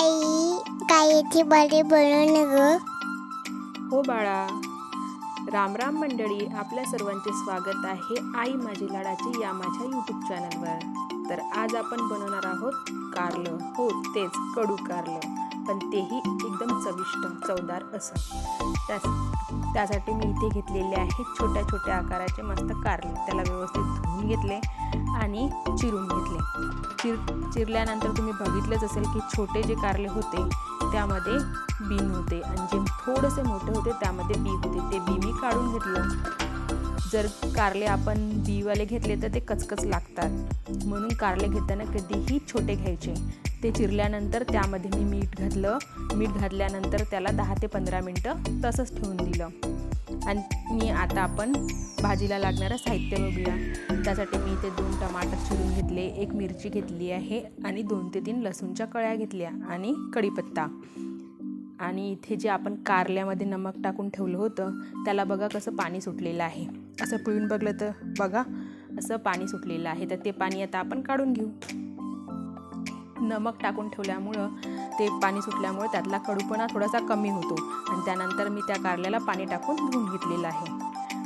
आई काय याची बरे बनवून ग? हो बाळा राम राम मंडळी आपल्या सर्वांचे स्वागत आहे आई माझी लाडाची या माझ्या यूट्यूब चॅनलवर तर आज आपण बनवणार आहोत कारलं. हो तेच कडू कारलं. पण तेही एकदम चविष्ट चवदार असं. त्यास त्यासाठी मी इथे घेतलेले आहेत छोट्या छोट्या आकाराचे मस्त कारले त्याला व्यवस्थित धुवून घेतले आणि चिरून घेतले. चिर चिरल्यानंतर तुम्ही बघितलंच असेल की छोटे जे कारले होते त्यामध्ये बीन होते आणि जे थोडेसे मोठे होते त्यामध्ये बी होते. ते बी मी काढून घेतलं. जर कारले आपण बीवाले घेतले तर ते कचकच लागतात. म्हणून कारले घेताना कधीही छोटे घ्यायचे. ते चिरल्यानंतर त्यामध्ये मी मीठ घातलं. मीठ घातल्यानंतर त्याला दहा ते पंधरा मिनटं तसंच ठेवून दिलं. आणि आता आपण भाजीला लागणारं साहित्य बघूया. त्यासाठी मी इथे दोन टमाटर चिरून घेतले एक मिरची घेतली आहे आणि दोन ते तीन लसूणच्या कळ्या घेतल्या आणि कढीपत्ता. आणि इथे जे आपण कारल्यामध्ये नमक टाकून ठेवलं होतं त्याला बघा कसं पाणी सुटलेलं आहे. असं पिळून बघलं तर बघा असं पाणी सुटलेलं आहे. तर ते पाणी आता आपण काढून घेऊ. नमक टाकून ठेवल्यामुळं ते पाणी सुटल्यामुळे त्यातला कडूपणा थोडासा कमी होतो. आणि त्यानंतर मी त्या कारल्याला पाणी टाकून धुवून घेतलेलं आहे.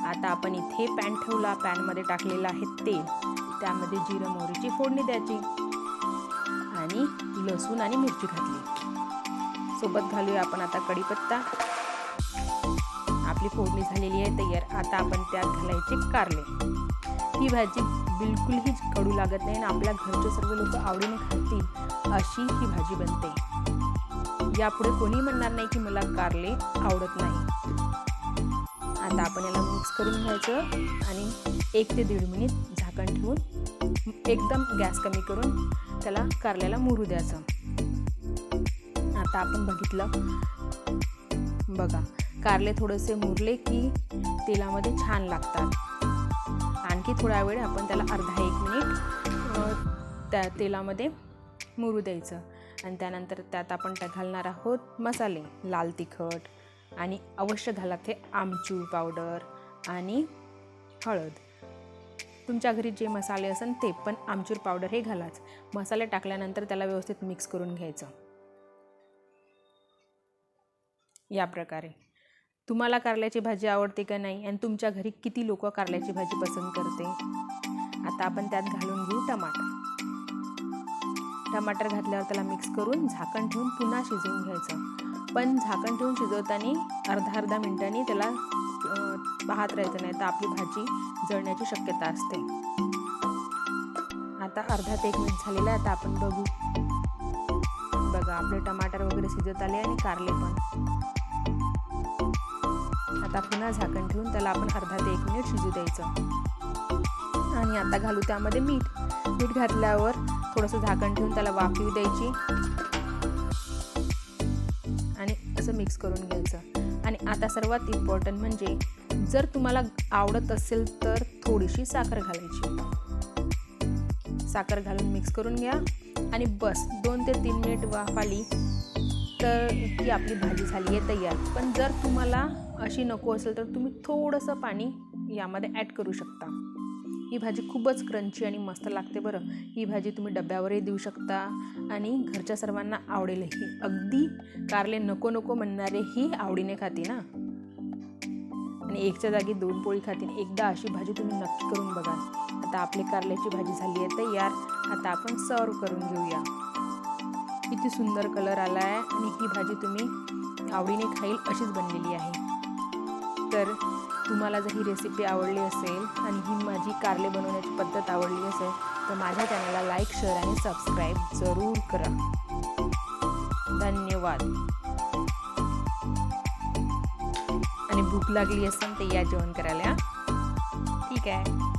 आता आपण इथे पॅन ठेवला. पॅनमध्ये टाकलेलं आहे तेल. त्यामध्ये जिरं मोहरीची फोडणी द्यायची. आणि लसूण आणि मिरची घातली. सोबत घालूया आपण आता कढीपत्ता. आपली फोडणी झालेली आहे तयार. आता आपण त्यात घालायचे कारले. ही भाजी बिलकुलही कडू लागत नाही आणि आपल्या घरचे सर्व लोक आवडीने खातील अशी ही भाजी बनते. यापुढे कोणी म्हणणार नाही की मला कारले आवडत नाही. आता आपण याला मिक्स करून घ्यायचं आणि एक ते दीड मिनिट झाकण ठेवून एकदम गॅस कमी करून त्याला कारल्याला मुरू द्यायचं. आता आपण बघितलं. बघा कारले थोडेसे मुरले की तेलामध्ये छान लागतात. आणखी थोडा वेळ आपण त्याला अर्धा एक मिनिट त्या तेलामध्ये मुरू द्यायचं. आणि त्यानंतर त्यात आपण त्या घालणार आहोत मसाले लाल तिखट आणि अवश्य घाला ते आमचूर पावडर आणि हळद. तुमच्या घरी जे मसाले असेल ते पण आमचूर पावडर हे घालाच. मसाले टाकल्यानंतर त्याला व्यवस्थित मिक्स करून घ्यायचं. या प्रकारे. तुम्हाला कारल्याची भाजी आवडते का नाही? आणि तुमच्या घरी किती लोक कारल्याची भाजी पसंत करते? आता आपण त्यात घालून घेऊ टमाटर. टमाटर घातल्यावर त्याला मिक्स करून झाकण ठेवून पुन्हा शिजवून घ्यायचं. पण झाकण ठेवून शिजवताना अर्धा अर्धा मिनिटांनी त्याला पाहत राहायचं नाही तर आपली भाजी जळण्याची शक्यता असते. आता अर्धा ते एक मिनिट झालेला आहे आता आपण बघू. बघा आपले टमाटर वगैरे शिजत आले आणि कारले पण. आता पुन्हा झाकण ठेवून त्याला आपण अर्धा ते एक मिनिट शिजू द्यायचं. आणि आता घालू त्यामध्ये मीठ. मीठ घातल्यावर थोडंसं झाकण ठेवून त्याला वाफ येऊ द्यायची. आणि असं मिक्स करून घ्यायचं. आणि आता सर्वात इम्पॉर्टंट म्हणजे जर तुम्हाला आवडत असेल तर थोडीशी साखर घालायची. साखर घालून मिक्स करून घ्या. आणि बस दोन ते तीन मिनिट वाफ आली तर ती आपली भाजी झाली आहे तयार. पण जर तुम्हाला अशी नको असेल तर तुम्ही थोडंसं पाणी यामध्ये ॲड करू शकता. ही भाजी खूपच क्रंची आणि मस्त लागते बरं. ही भाजी तुम्ही डब्यावरही देऊ शकता आणि घरच्या सर्वांना आवडेलही. अगदी कारले नको नको म्हणणारेही आवडीने खाते ना. आणि एकच्या जागी दोन पोळी खातील एकदा अशी भाजी तुम्ही नक्की करून बघा. आता आपली कारल्याची भाजी झाली आहे तयार. आता आपण सर्व करून घेऊया. किती सुंदर कलर आला आहे आणि ही भाजी तुम्ही आवडीने खाईल अशीच बनलेली आहे. तर तुम्हाला जर ही रेसिपी आवडली असेल आणि ही माझी कारले बनवण्याची पद्धत आवडली असेल तर माझ्या चॅनलला लाईक शेअर आणि सबस्क्राईब जरूर करा. धन्यवाद. आणि भूक लागली असेल तर या जेवण करायला. ठीक आहे.